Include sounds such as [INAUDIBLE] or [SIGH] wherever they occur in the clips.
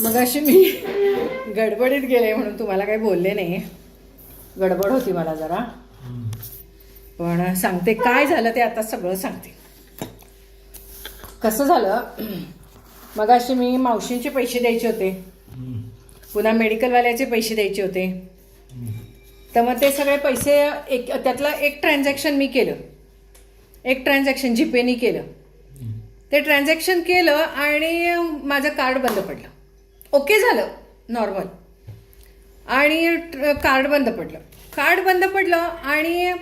मग अशी मी गडबडीत गेले म्हणून तुम्हाला काही बोलले नाही. गडबड होती मला जरा. पण सांगते काय झालं ते आता सगळं सांगते. कसं झालं मग अशी मी मावशींचे पैसे द्यायचे होते. पुन्हा मेडिकलवाल्याचे पैसे द्यायचे होते. तर मग ते सगळे पैसे एक त्यातलं एक ट्रान्झॅक्शन मी केलं. एक ट्रान्झॅक्शन जीपेनी केलं. ते ट्रान्झॅक्शन केलं आणि माझं कार्ड बंद पडलं. ओके झालं. नॉर्मल आणि कार्ड बंद पडलं. कार्ड बंद पडलं आणि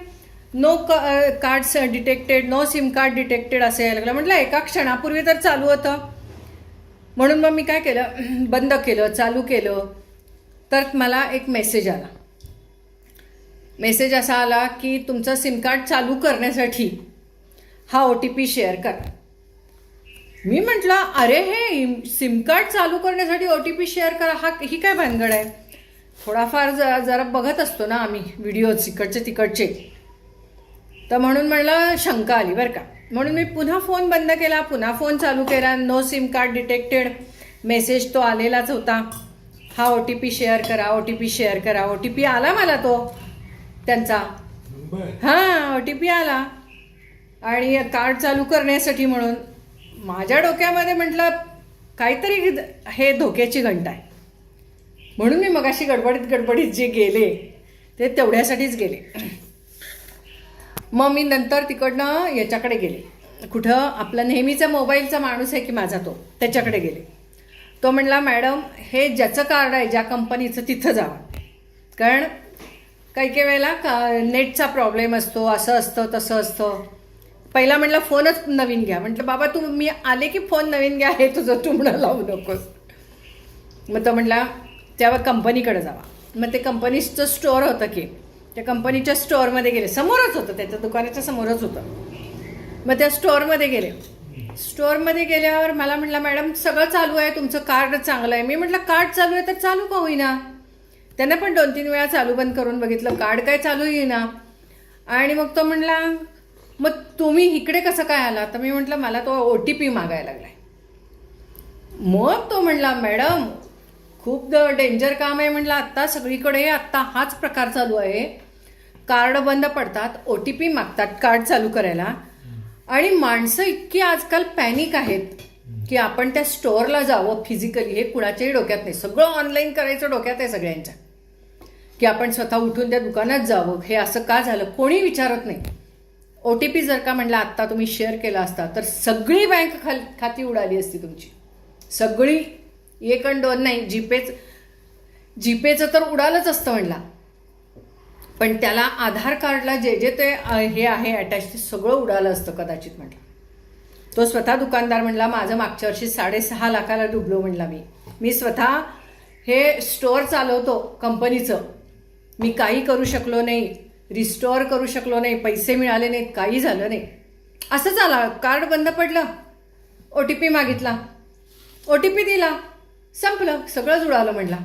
नो क cards detected no SIM card detected असं यायला लागलं. म्हटलं एका क्षणापूर्वी तर चालू होतं. म्हणून मग मी काय केलं? [CLEARS THROAT] बंद केलं चालू केलं. तर मला एक मेसेज आला. मेसेज असा आला की तुमचं सिम कार्ड चालू करण्यासाठी हा ओ टी पी शेअर करा. मी म्हटलं अरे हे सिम कार्ड चालू करण्यासाठी ओ टी पी शेअर करा. हा ही काय भानगड आहे? थोडाफार जरा जरा बघत असतो ना आम्ही व्हिडिओज इकडचे तिकडचे. तर म्हणून म्हणलं शंका आली बरं का. म्हणून मी पुन्हा फोन बंद केला पुन्हा फोन चालू केला. No SIM card detected message तो आलेलाच होता. हा ओ टी पी शेअर करा ओ टी पी शेअर करा. ओ टी पी आला मला तो. त्यांचा. हां ओ टी पी आला. आणि कार्ड चालू करण्यासाठी म्हणून. माझ्या डोक्यामध्ये म्हटलं काहीतरी हे धोक्याची घंटा आहे. म्हणून मी मगाशी गडबडीत गडबडीत जे गेले ते तेवढ्यासाठीच गेले. मग मी नंतर तिकडनं याच्याकडे गेले. कुठं आपला नेहमीचा मोबाईलचा माणूस आहे की माझा तो त्याच्याकडे गेले. तो म्हणला मॅडम हे ज्याचं कार्ड आहे ज्या कंपनीचं तिथं जावं. कारण काही काही वेळेला का नेटचा प्रॉब्लेम असतो असं असतं तसं असतं. पहिला म्हटलं फोनच नवीन घ्या. म्हटलं बाबा तू मी आले की फोन नवीन घ्या हे तुझं तुमणं लावू नकोस. मग तो म्हटला तेव्हा कंपनीकडे जावा. मग ते कंपनीचं स्टोअर होतं की त्या कंपनीच्या स्टोअरमध्ये गेले. समोरच होतं त्याच्या दुकानाच्या समोरच होतं. मग त्या स्टोअरमध्ये गेले. स्टोअरमध्ये गेल्यावर मला म्हटलं मॅडम सगळं चालू आहे तुमचं कार्ड चांगलं आहे. मी म्हटलं कार्ड चालू आहे तर चालू का होईना? त्यांना पण दोन तीन वेळा चालू बंद करून बघितलं कार्ड काय चालू येईना आणि मग तो म्हणला मग तुम्ही इकडे कसं काय आला? तर मी म्हटलं मला तो ओ टी पी मागायला लागलाय. मग तो म्हणला मॅडम खूप डेंजर काम आहे म्हटलं आत्ता सगळीकडे आत्ता हाच प्रकार चालू आहे. कार्ड बंद पडतात ओ टी पी मागतात कार्ड चालू करायला. आणि माणसं इतकी आजकाल पॅनिक आहेत की आपण त्या स्टोअरला जावं फिजिकली हे कुणाच्याही डोक्यात नाही. सगळं ऑनलाईन करायचं डोक्यात आहे सगळ्यांच्या. की आपण स्वतः उठून त्या दुकानात जावं. हे असं का झालं? कोणी विचारत नाही. ओ टी पी जर का म्हणला आत्ता तुम्ही शेअर केला असता तर सगळी बँक खाल खाती उडाली असती तुमची. सगळी एक आणि दोन नाही जीपेच जीपेचं तर उडालच असतं म्हणला. पण त्याला आधार कार्डला जे जे ते हे आहे अटॅच ते सगळं उडालं असतं कदाचित म्हटलं. तो स्वतः दुकानदार म्हणला माझं मागच्या वर्षी साडेसहा लाखाला डुबलो म्हणला मी. मी स्वतः हे स्टोअर चालवतो कंपनीचं. मी काही करू शकलो नाही. रिस्टोअर करू शकलो नाही पैसे मिळाले नाहीत काही झालं नाही. असं झालं कार्ड बंद पडलं ओ टी पी मागितला. ओ टी पी दिला संपलं सगळंच उडालं म्हणला.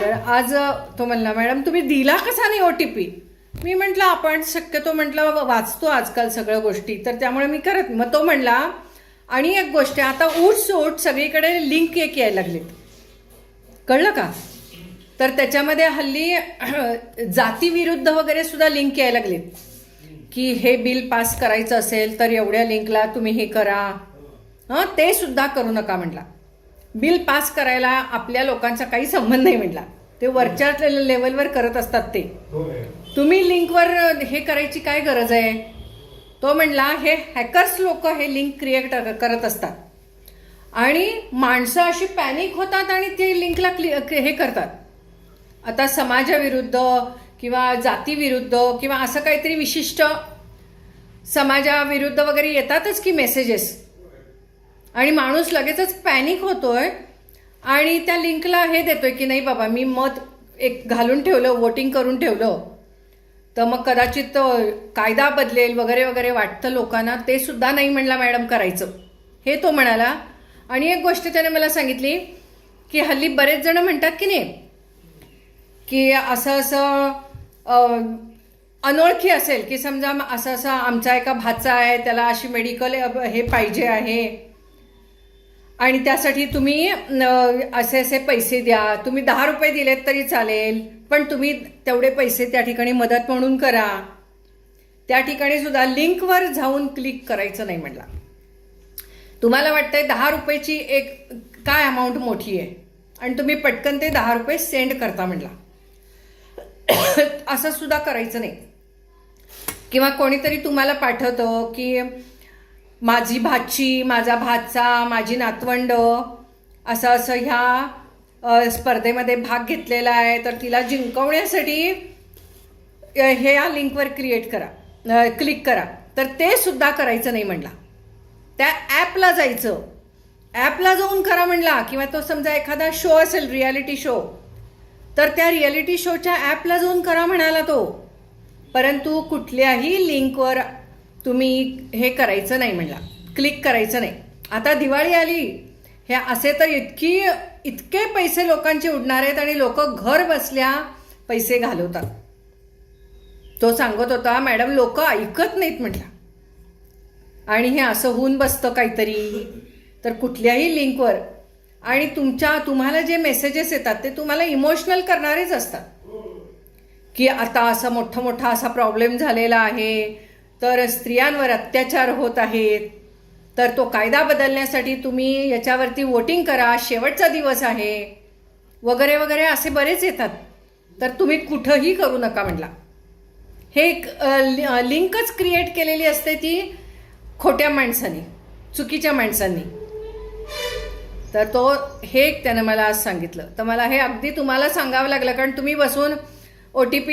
तर आज तो म्हणला मॅडम तुम्ही दिला कसा नाही ओ टी पी मी म्हटलं आपण शक्यतो म्हटलं वाचतो आजकाल सगळ्या गोष्टी. तर त्यामुळे मी करत मग तो म्हणला आणि एक गोष्ट आहे, आता ऊट सोट सगळीकडे लिंक एक यायला लागलेत. कळलं का? तर त्याच्यामध्ये हल्ली [CLEARS THROAT] जातीविरुद्ध वगैरे सुद्धा लिंक यायला लागलेत की हे बिल पास करायचं असेल तर एवढ्या लिंकला तुम्ही हे करा. हं ते सुद्धा करू नका म्हटला. बिल पास करायला आपल्या लोकांचा काही संबंध नाही म्हटला. ते वरच्या लेवलवर करत असतात ते. तुम्ही लिंकवर हे करायची काय गरज आहे? तो म्हणला हे हॅकर्स लोक हे लिंक क्रिएट करत असतात. आणि माणसं अशी पॅनिक होतात आणि ते लिंकला क्लि हे करतात. आता समाजाविरुद्ध किंवा जातीविरुद्ध किंवा असं काहीतरी विशिष्ट समाजाविरुद्ध वगैरे येतातच की मेसेजेस आणि माणूस लगेचच पॅनिक होतोय आणि त्या लिंकला हे देतोय की नाही बाबा मी मत एक घालून ठेवलं वोटिंग करून ठेवलं. तर मग कदाचित कायदा बदलेल वगैरे वगैरे वाटतं लोकांना ते सुद्धा नाही म्हणला मॅडम करायचं. हे तो म्हणाला. आणि एक गोष्ट त्याने मला सांगितली की हल्ली बरेच जण म्हणतात की नाही की असं असं अनोळखी असेल की समजा असं असं आमचा एका भाचा आहे त्याला अशी मेडिकल हे पाहिजे आहे. आणि त्यासाठी तुम्ही असे असे पैसे द्या. तुम्ही दहा रुपये दिलेत तरी चालेल पण तुम्ही तेवढे पैसे त्या ठिकाणी मदत म्हणून करा. त्या ठिकाणी सुद्धा लिंकवर जाऊन क्लिक करायचं नाही म्हटला. तुम्हाला वाटतंय दहा रुपयाची एक काय अमाऊंट मोठी आहे? आणि तुम्ही पटकन ते दहा रुपये सेंड करता म्हटला. [COUGHS] असं सुद्धा करायचं नाही. किंवा कोणीतरी तुम्हाला पाठवतं की माझी भाची माझा भाचा माझी नातवंड असं असं ह्या स्पर्धेमध्ये भाग घेतलेला आहे तर तिला जिंकवण्यासाठी हे या लिंकवर क्रिएट करा क्लिक करा. तर ते सुद्धा करायचं नाही म्हणला. त्या ॲपला जायचं. ॲपला जाऊन करा म्हणला किंवा तो समजा एखादा शो असेल रियालिटी शो तर त्या रियालिटी शोच्या ॲपला जाऊन करा म्हणाला तो. परंतु कुठल्याही लिंकवर तुम्ही हे करायचं नाही म्हणला. क्लिक करायचं नाही. आता दिवाळी आली. हे असे तर इतकी इतके पैसे लोकांचे उडणार आहेत आणि लोक घर बसल्या पैसे घालवतात. तो सांगत होता मॅडम लोक ऐकत नाहीत म्हटला. आणि हे असं होऊन बसतं काहीतरी. तर कुठल्याही लिंकवर आणि तुमच्या तुम्हाला जे मेसेजेस येतात ते तुम्हाला इमोशनल करणारेच असतात. की आता असा मोठा मोठा असा प्रॉब्लेम झालेला आहे तर स्त्रियांवर अत्याचार होत आहेत तर तो कायदा बदलण्यासाठी तुम्ही याच्यावरती वोटिंग करा शेवटचा दिवस आहे वगैरे वगैरे असे बरेच येतात. तर तुम्ही कुठंही करू नका म्हटला. हे एक लि- लिंकच क्रिएट केलेली असते ती खोट्या माणसांनी चुकीच्या माणसांनी. तर तो हे एक त्यानं मला आज सांगितलं. तर मला हे अगदी तुम्हाला सांगावं लागलं कारण तुम्ही बसून ओ टी पी